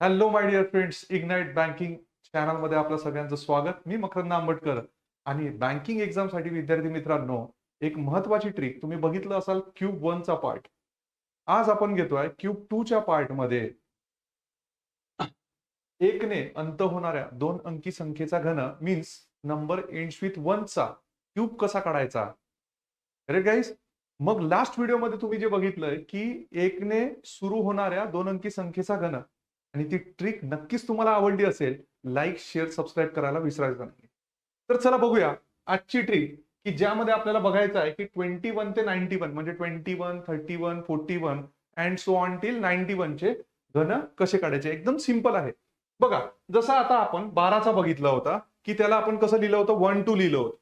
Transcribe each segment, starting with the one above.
Hello my dear friends ignite banking चॅनलमध्ये आपलं सगळ्यांचं स्वागत. मी मकरंद आंबटकर आणि बँकिंग एक्झामसाठी विद्यार्थी मित्रांनो एक महत्वाची ट्रिक तुम्ही बघितलं असाल क्यूब वनचा पार्ट आज आपण घेतोय क्यूब टूच्या पार्टमध्ये एकने अंत होणाऱ्या दोन अंकी संख्येचा घन मीन्स नंबर एंड्स विथ वनचा क्यूब कसा काढायचा? करेक्ट गाईज मग लास्ट व्हिडिओमध्ये तुम्ही जे बघितलंय की एकने सुरू होणाऱ्या दोन अंकी संख्येचा घन आणि ती ट्रिक नक्कीच तुम्हाला आवडली असेल लाईक शेअर सबस्क्राईब करायला विसरायचं नाही तर चला बघूया आजची ट्रिक की ज्यामध्ये आपल्याला बघायचं आहे की ट्वेंटी वन ते नाईन्टी वन म्हणजे twenty one thirty one forty one and so on till ninety चे घन कसे काढायचे? एकदम सिंपल आहे. बघा जसं आता आपण बाराचा बघितला होता की त्याला आपण कसं लिहिलं होतं? वन टू लिहिलं होतं.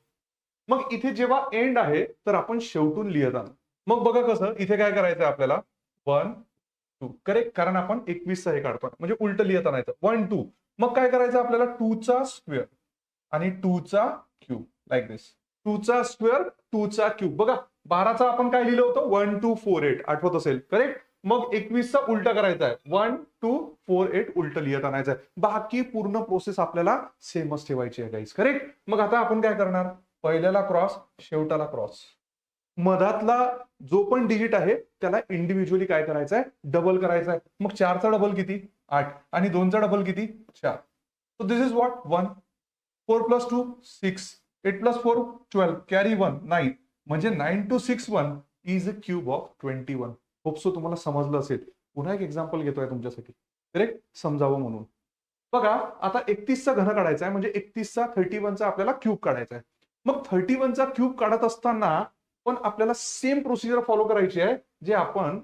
मग इथे जेव्हा एंड आहे तर आपण शेवटून लिहित आहोत. मग बघा कसं इथे काय करायचं आपल्याला? वन टू करेक्ट कारण आपण एकवीसचा हे काढतो. म्हणजे उलट लिहिता नाही वन टू मग काय करायचं आपल्याला? टूचा स्क्वेअर आणि टूचा क्यूब लाईक दिस टूचा स्क्वेअर टूचा क्यूब बघा बाराचा आपण काय लिहिलं होतं? वन टू फोर एट आठवत असेल. करेक्ट मग एकवीसचा उलटा करायचा आहे. वन टू फोर एट उलट लिहित आणायचं आहे. बाकी पूर्ण प्रोसेस आपल्याला सेमच ठेवायची आहे गाईस करेक्ट मग आता आपण काय करणार? पहिल्याला क्रॉस शेवटाला क्रॉस मधातला जो पण डिजिट आहे त्याला इंडिव्हिज्युअली काय करायचं आहे डबल करायचं आहे मग चारचा डबल किती? आठ. आणि दोनचा डबल किती? चार. So this is what one four plus two six eight plus four twelve carry one nine म्हणजे nine two six one is a cube of twenty one hope so तुम्हाला समजलं असेल. पुन्हा एक एक्झाम्पल घेतोय तुमच्यासाठी. करेक्ट समजावं म्हणून. बघा आता एकतीसचा घन काढायचा आहे म्हणजे एकतीसचा थर्टी वनचा आपल्याला क्यूब काढायचा आहे मग थर्टी वनचा क्यूब काढत असताना पण आपल्याला सेम प्रोसिजर फॉलो करायची आहे जे आपण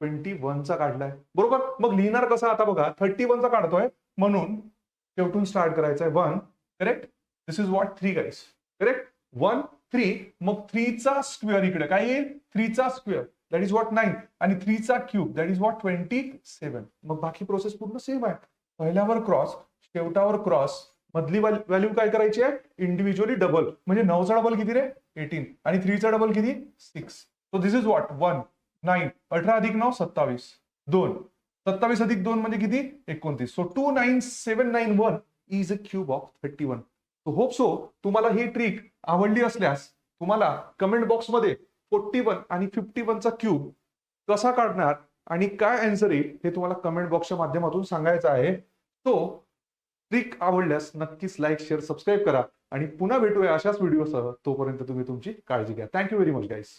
ट्वेंटी वनचा काढलाय. बरोबर? मग लिहिणार कसं आता बघा थर्टी वनचा काढतोय. म्हणून शेवटून स्टार्ट करायचं आहे one correct this is what three guys correct one three मग थ्रीचा स्क्वेअर इकडे. काय येईल? थ्रीचा square that is what nine आणि थ्रीचा cube that is what twenty seven मग बाकी प्रोसेस पूर्ण सेम आहे. पहिल्यावर क्रॉस शेवटावर क्रॉस मधली व्हॅल्यू काय करायची आहे? इंडिव्हिज्युअली डबल म्हणजे नऊचा डबल किती रे? एटीन. आणि थ्रीचा डबल किती? Six so this is what one nine अठरा अधिक नऊ सत्तावीस. दोन. सत्तावीस अधिक दोन म्हणजे किती? एकोणतीस. So two nine seven nine one is a cube of thirty one so hope so तुम्हाला ही ट्रिक आवडली असल्यास तुम्हाला कमेंट बॉक्समध्ये फोर्टी वन आणि फिफ्टी वनचा क्यूब कसा काढणार आणि काय आन्सर येईल हे तुम्हाला कमेंट बॉक्सच्या माध्यमातून सांगायचं आहे. तो ट्रिक आवडल्यास नक्कीच लाईक शेअर सबस्क्राईब करा. आणि पुन्हा भेटूया अशाच व्हिडिओसह तोपर्यंत तुम्ही तुमची काळजी घ्या. थँक्यू व्हेरी मच गाईस